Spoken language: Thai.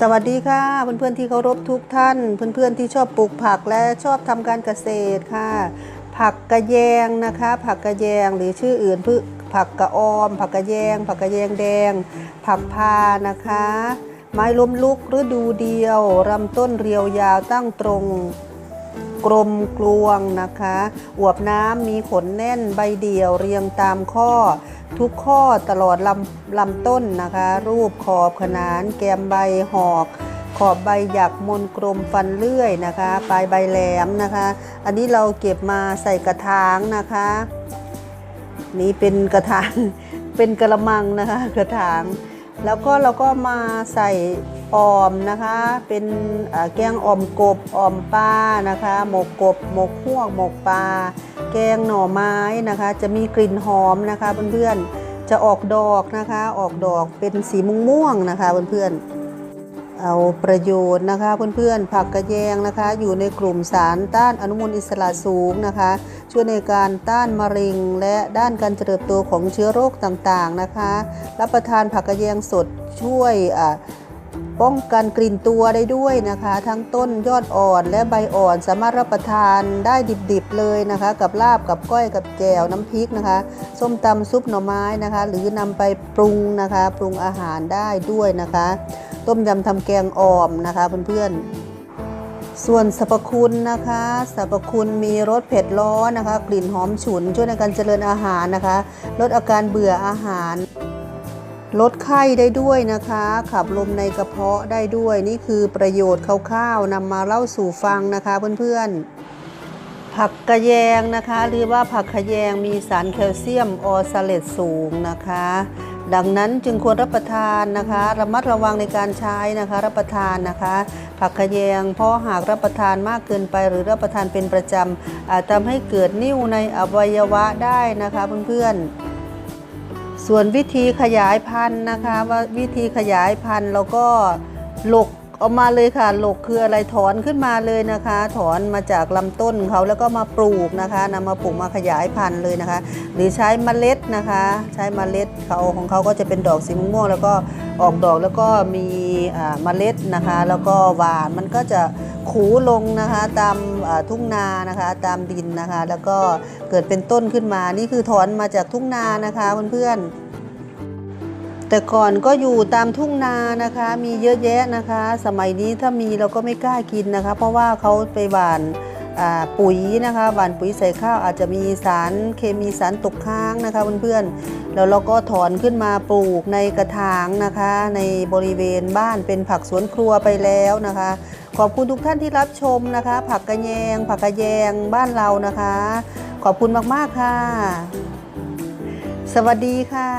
สวัสดีค่ะเพื่อนๆที่เคารพทุกท่าน เพื่อนๆที่ชอบปลูกผักและชอบทำการเกษตรค่ะ ผักกระแยงนะคะ ผักกระแยงหรือชื่ออื่นพืผักกระออม ผักกระแยง ผักกระแยงแดง ผักพานะคะ ไม้ล้มลุกฤดูเดียวลำต้นเรียวยาวตั้งตรงกลมกลวงนะคะ อวบน้ำมีขนแน่นใบเดี่ยวเรียงตามข้อ ทุกข้อตลอดลำลำต้นนะคะ รูปขอบขนาน แกมใบหอก ขอบใบหยักมนกลมฟันเลื่อยนะคะ ปลายใบแหลมนะคะ อันนี้เราเก็บมาใส่กระถางนะคะ นี่เป็นกระถางเป็นกระมังนะคะ กระถาง แล้วก็เราก็มาใส่ ออมนะคะ เป็นแกงออมกบออมปลานะคะ หมกกบหมกฮวกหมกปลาแกงหน่อไม้นะคะ จะมีกลิ่นหอมนะคะเพื่อนๆจะออกดอกนะคะ ออกดอกเป็นสีม่วงๆนะคะเพื่อนๆเอาประโยชน์นะคะเพื่อนๆผักกระแยงนะคะ อยู่ในกลุ่มสารต้านอนุมูลอิสระสูงนะคะ ช่วยในการต้านมะเร็งและด้านการเจริญเติบโตของเชื้อโรคต่างๆนะคะ รับประทานผักกระแยงสดช่วยอ่า ป้องกันกลิ่นตัวได้ด้วยนะคะ ทั้งต้นยอดอ่อนและใบอ่อนสามารถรับประทานได้ดิบๆเลยนะคะ กับลาบกับก้อยกับแจ่วน้ำพริกนะคะ ส้มตำซุปหน่อไม้นะคะ หรือนำไปปรุงนะคะ ปรุงอาหารได้ด้วยนะคะ ต้มยำทำแกงอ่อมนะคะเพื่อนๆส่วนสรรพคุณนะคะสรรพคุณมีรสเผ็ดร้อนนะคะ กลิ่นหอมฉุนช่วยในการเจริญอาหารนะคะ ลดอาการเบื่ออาหาร ลดไข้ได้ด้วยนะคะ ขับลมในกระเพาะได้ด้วย นี่คือประโยชน์คร่าวๆนำมาเล่าสู่ฟังนะคะเพื่อนๆ ผักกระแยงนะคะ หรือว่าผักขะแยงมีสารแคลเซียมออซาเลตสูงนะคะ ดังนั้นจึงควรรับประทานนะคะ ระมัดระวังในการใช้นะคะ รับประทานนะคะ ผักขะแยงเพราะหากรับประทานมากเกินไป หรือรับประทานเป็นประจำอาจทำให้เกิดนิ่วในอวัยวะได้นะคะเพื่อนๆ ส่วนวิธีขยายพันธุ์นะคะว่าวิธีขยายพันธุ์เราก็หลกออกมาเลยค่ะหลกคืออะไรถอนขึ้นมาเลยนะคะ ถอนมาจากลำต้นเขาแล้วก็มาปลูกนะคะนำมาปลูกมาขยายพันธุ์เลยนะคะ หรือใช้เมล็ดนะคะ ใช้เมล็ดเขาของเขาก็จะเป็นดอกสีม่วงแล้วก็ออกดอกแล้วก็มีเมล็ดนะคะ แล้วก็หวานมันก็จะ ขูลงนะคะตามทุ่งนานะคะตามดินนะคะ แล้วก็เกิดเป็นต้นขึ้นมา นี่คือถอนมาจากทุ่งนานะคะเพื่อนๆ แต่ก่อนก็อยู่ตามทุ่งนานะคะ มีเยอะแยะนะคะ สมัยนี้ถ้ามีเราก็ไม่กล้ากินนะคะ เพราะว่าเขาไปหว่านปุ๋ยนะคะหว่านปุ๋ยใส่ข้าวอาจจะมีสารเคมีสารตกค้างนะคะเพื่อนๆแล้วเราก็ถอนขึ้นมาปลูกในกระถางนะคะ ในบริเวณบ้านเป็นผักสวนครัวไปแล้วนะคะ ขอบคุณทุกท่านที่รับชมนะคะ ผักกระแยง ผักกระแยงบ้านเรานะคะ ขอบคุณมาก ๆ ค่ะ สวัสดีค่ะ